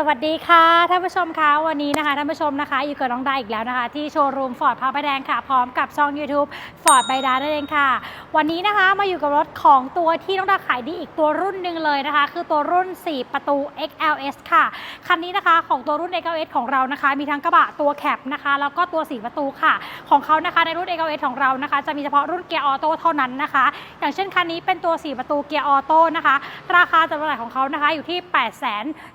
สวัสดีค่ะท่านผู้ชมคะวันนี้นะคะท่านผู้ชมนะคะ อยู่กับน้องดาอีกแล้วนะคะ ที่โชว์รูมฟอร์ดพระประแดงค่ะ พร้อมกับช่อง YouTube ฟอร์ดใบดานั่นเองค่ะ วันนี้นะคะมาอยู่กับรถของตัวที่น้องดาขายดีอีกตัวรุ่นหนึ่งเลยนะคะ คือตัวรุ่น 4 ประตู XLS ค่ะ คันนี้นะคะของตัวรุ่น XLS ของเรานะคะ มีทั้งกระบะตัวแคปนะคะ แล้วก็ตัว 4 ประตูค่ะ ของเขานะคะในรุ่น XLS ของเรานะคะ จะมีเฉพาะรุ่นเกียร์ออโต้เท่านั้นนะคะ อย่างเช่นคันนี้เป็นตัว 4 ประตูเกียร์ออโต้นะคะราคาจำหน่ายของเขานะคะอยู่ที่ 8 7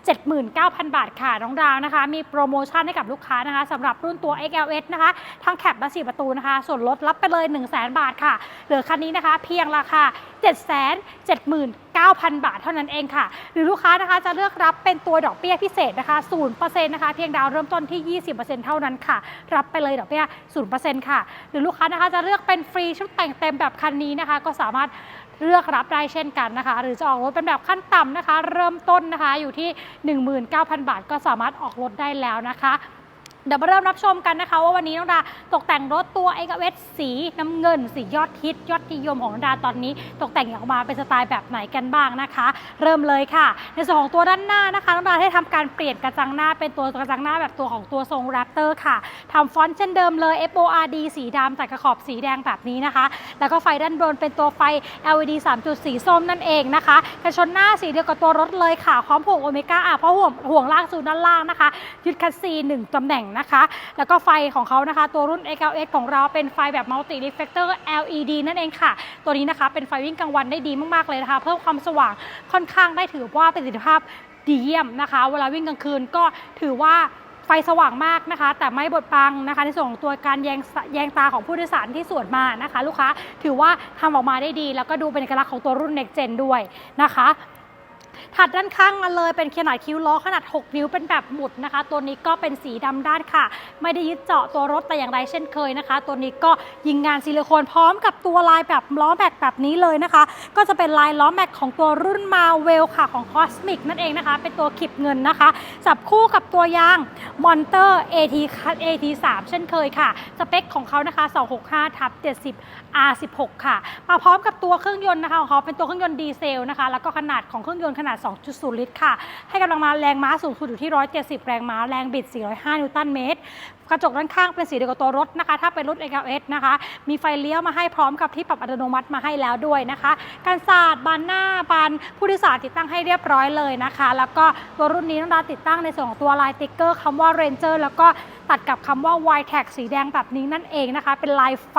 9 0 0 0บาทค่ะ น้องดาวนะคะ มีโปรโมชั่นให้กับลูกค้านะคะสำหรับรุ่นตัว XLS นะคะ ทั้งแคปและ4ประตูนะคะ ส่วนลดรับไปเลย 1 0 0 0 0 0 บาทค่ะ เหลือคันนี้นะคะ เพียงราคา 779,000 บาทเท่านั้นเองค่ะ หรือลูกค้านะคะจะเลือกรับเป็นตัวดอกเบี้ยพิเศษนะคะ0%นะคะ เพียงดาวเริ่มต้นที่ 20%เท่านั้นค่ะ รับไปเลยดอกเบี้ย0%ค่ะ หรือลูกค้านะคะจะเลือกเป็นฟรีชุดแต่งเต็มแบบคันนี้นะคะ ก็สามารถ เลือกรับได้เช่นกันนะคะ หรือจะออกรถเป็นแบบขั้นต่ำนะคะ เริ่มต้นนะคะอยู่ที่ 19,000 บาท ก็สามารถออกรถได้แล้วนะคะ เดี๋ยวมาเริ่มรับชมกันนะคะ ว่าวันนี้น้องดาตกแต่งรถตัว a อ v สีน้ำเงิน สียอดฮิตยอดนิยมของน้องดาตอนนี้ ตกแต่งออกมาเป็นสไตล์แบบไหนกันบ้างนะคะ เริ่มเลยค่ะ ในส่วนของตัวด้านหน้านะคะน้องดาได้ทำการเปลี่ยนกระจังหน้าเป็นตัวกระจังหน้าแบบตัวของตัวทรงแรปเตอร์ค่ะทำฟอนต์เช่นเดิมเลย FORD สีดำตัดกระขอบสีแดงแบบนี้นะคะ แล้วก็ไฟด้านบนเป็นตัวไฟ LED 3จุดสีส้มนั่นเองนะคะกระชนหน้าสีเดียวกับตัวรถเลยค่ะพร้อมห่วงโอเมก้าอะเพราะห่วงห่วงล่างซูนด้านล่างนะคะยึดคัสซีหนึ่งตำแหน่งนะคะ แล้วก็ไฟของเขานะคะ ตัวรุ่น XLS ของเราเป็นไฟแบบ Multi Reflector LED นั่นเองค่ะ ตัวนี้นะคะเป็นไฟวิ่งกลางวันได้ดีมากๆเลยนะคะ เพิ่มความสว่างค่อนข้างได้ถือว่าประสิทธิภาพดีเยี่ยมนะคะ เวลาวิ่งกลางคืนก็ถือว่าไฟสว่างมากนะคะ แต่ไม่บดบังนะคะ ในส่วนของตัวการแยงแยงตาของผู้โดยสารที่สวนมานะคะ ลูกค้าถือว่าทำออกมาได้ดี แล้วก็ดูเป็นเอกลักษณ์ของตัวรุ่น Next Gen ด้วยนะคะ ถัดด้านข้างมาเลยเป็นขนาดคิ้วล้อขนาด 6 นิ้วเป็นแบบหมุดนะคะ ตัวนี้ก็เป็นสีดำด้านค่ะ ไม่ได้ยึดเจาะตัวรถแต่อย่างไรเช่นเคยนะคะ ตัวนี้ก็ยิงงานซิลิโคนพร้อมกับตัวลายแบบล้อแม็กแบบนี้เลยนะคะ ก็จะเป็นลายล้อแม็กของตัวรุ่นมาเวลค่ะของ Cosmic นั่นเองนะคะ เป็นตัวขีบเงินนะคะ จับคู่กับตัวยาง Monter AT AT 3 เช่นเคยค่ะ สเปคของเขานะคะ 265ทับ70 R16 ค่ะ มาพร้อมกับตัวเครื่องยนต์นะคะของเขาเป็นตัวเครื่องยนต์ดีเซลนะคะ แล้วก็ขนาดของเครื่องยนต์ขนาด2.0 ลิตรค่ะ ให้กำลังมาแรงม้าสูงสุดอยู่ที่ 170 แรงม้า แรงบิด 405 นิวตันเมตร กระจกด้านข้างเป็นสีเดียวกับตัวรถนะคะ ถ้าเป็นรถ XLS นะคะ มีไฟเลี้ยวมาให้พร้อมกับที่ปรับอัตโนมัติมาให้แล้วด้วยนะคะ การสาดบานหน้าบานผู้โดยสารติดตั้งให้เรียบร้อยเลยนะคะ แล้วก็ตัวรุ่นนี้น้องดาติดตั้งในส่วนของตัวลายติ๊กเกอร์คำว่า Ranger แล้วก็ตัดกับคำว่า y t a g สีแดงแบบนี้นั่นเองนะคะ เป็นลายไฟ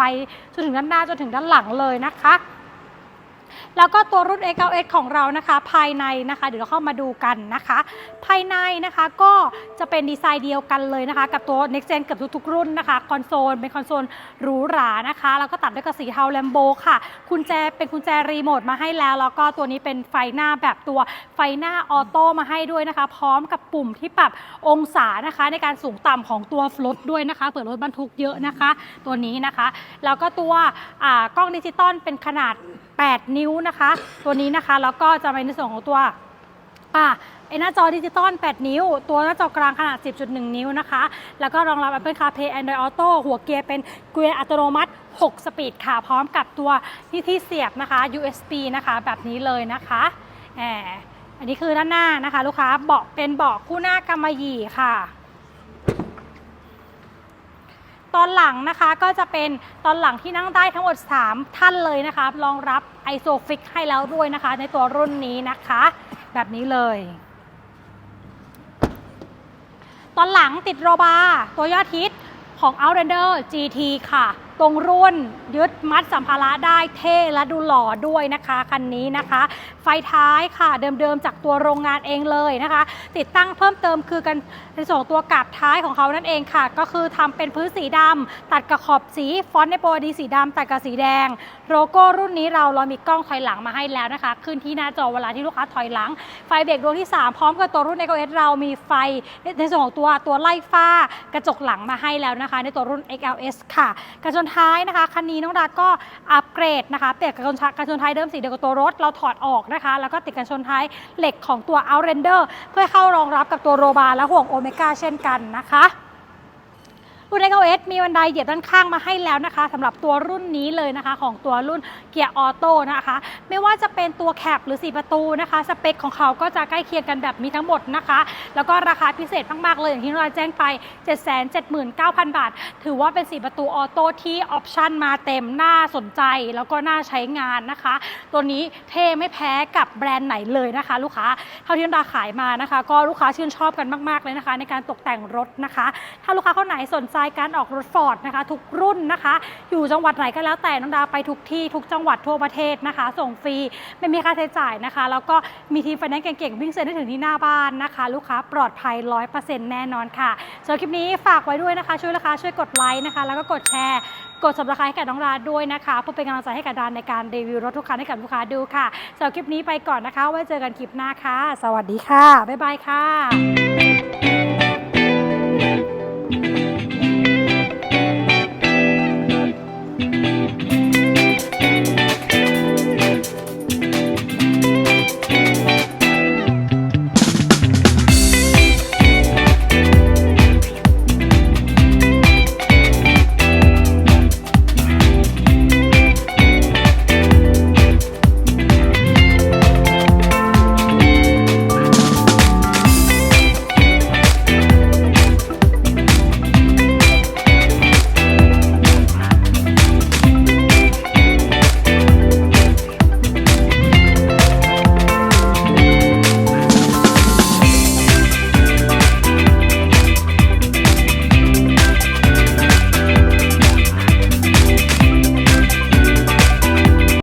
จนถึงด้านหน้าจนถึงด้านหลังเลยนะคะ แล้วก็ตัวรุ่น X9X ของเรานะคะ ภายในนะคะเดี๋ยวเราเข้ามาดูกันนะคะ ภายในนะคะก็จะเป็นดีไซน์เดียวกันเลยนะคะ กับตัว Next Gen เกับทุกๆรุ่นนะคะคอนโซลเป็นคอนโซลหรูหรานะคะแล้วก็ตัดด้วยกับสีเทาแลมโบค่ะกุญแจเป็นกุญแจรีโมทมาให้แล้ว แล้วก็ตัวนี้เป็นไฟหน้าแบบตัวไฟหน้าออโต้มาให้ด้วยนะคะ พร้อมกับปุ่มที่ปรับองศานะคะ ในการสูงต่ำของตัวรถด้วยนะคะเผื่อรถบรรทุกเยอะนะคะ ตัวนี้นะคะ แล้วก็ตัวกล้องดิจิตอลเป็นขนาด 8 นิ้วนะคะ ตัวนี้นะคะแล้วก็จะเป็นในส่วนของตัวอ่าไอหน้าจอดิจิตอล 8 นิ้ว ตัวหน้าจอกลางขนาด 10.1 นิ้วนะคะ แล้วก็รองรับ Apple CarPlay Android Auto หัวเกียร์เป็นเกียร์อัตโนมัติ 6 สปีดค่ะ พร้อมกับตัวที่ที่เสียบนะคะ USB นะคะแบบนี้เลยนะคะแหมอันนี้คือด้านหน้านะคะ ลูกค้าเบาะเป็นเบาะคู่หน้ากำมะหยี่ค่ะ ตอนหลังนะคะก็จะเป็นตอนหลังที่นั่งได้ทั้งหมด 3 ท่านเลยนะคะรองรับไอโซฟิกให้แล้วด้วยนะคะ ในตัวรุ่นนี้นะคะ แบบนี้เลย ตอนหลังติดโรบาร์ตัว ยอดฮิตของ Outlander GT ค่ะ ตรงรุ่นยึดมัดสัมภาระได้เท่และดูหล่อด้วยนะคะคันนี้นะคะ ไฟท้ายค่ะเดิมๆจากตัวโรงงานเองเลยนะคะ ติดตั้งเพิ่มเติมคือกันในส่วนของตัวกาบท้ายของเขานั่นเองค่ะ ก็คือทำเป็นพื้นสีดำตัดกับขอบสีฟอนต์ในโปรดีสีดำตัดกับสีแดง โลโก้รุ่นนี้เราเรามีกล้องถอยหลังมาให้แล้วนะคะ ขึ้นที่หน้าจอเวลาที่ลูกค้าถอยหลัง ไฟเบรกดวงที่ 3 พร้อมกับตัวรุ่น e อ s เรามีไฟในส่วนของตัวตัวไล่ฟ้ากระจกหลังมาให้แล้วนะคะ ในตัวรุ่น XLS ค่ะ กระจกท้ายนะคะ คันนี้น้องดาก็อัปเกรดนะคะเปลี่ยนกระจกท้ายกระชนท้ายเดิมสีเดียวกับตัวรถ เราถอดออกนะคะ แล้วก็ติดกระชนท้ายเหล็กของตัว Outlander เพื่อเข้ารองรับกับตัวโรบาและห่วงโอเมก้าเช่นกันนะคะ รุ่น XOS มีบันไดเหยียบด้านข้างมาให้แล้วนะคะสำหรับตัวรุ่นนี้เลยนะคะของตัวรุ่นเกียร์ออโต้นะคะ ไม่ว่าจะเป็นตัวแคปหรือ 4 ประตูนะคะ สเปคของเขาก็จะใกล้เคียงกันแบบนี้ทั้งหมดนะคะ แล้วก็ราคาพิเศษมากๆเลยอย่างที่เราแจ้งไป 779,000 บาท ถือว่าเป็น 4 ประตูออโต้ที่ออปชั่นมาเต็มน่าสนใจ แล้วก็น่าใช้งานนะคะ ตัวนี้เท่ไม่แพ้กับแบรนด์ไหนเลยนะคะ ลูกค้าเท่าที่เราขายมานะคะ ก็ลูกค้าชื่นชอบกันมาก ๆเลยนะคะ ในการตกแต่งรถนะคะ ถ้าลูกค้าคนไหนสนใจการออกรถฟอร์ดนะคะ ทุกรุ่นนะคะ อยู่จังหวัดไหนก็แล้วแต่น้องดาไปทุกที่ทุกจังหวัดทั่วประเทศนะคะ ส่งฟรีไม่มีค่าใช้จ่ายนะคะ แล้วก็มีทีมไฟแนนซ์เก่งๆ วิ่งเซ็นได้ถึงที่หน้าบ้านนะคะ ลูกค้าปลอดภัย 100%แน่นอนค่ะสำหรับคลิปนี้ฝากไว้ด้วยนะคะ ช่วยลูกค้าช่วยกดไลค์นะคะ แล้วก็กดแชร์ กด subscribe ให้กับน้องดาด้วยนะคะเพื่อเป็นกำลังใจให้กับดานในการรีวิวรถทุกคันให้กับลูกค้าดูค่ะสำหรับคลิปนี้ไปก่อนนะคะ ไว้เจอกันคลิปหน้าค่ะ สวัสดีค่ะบ๊ายบายค่ะ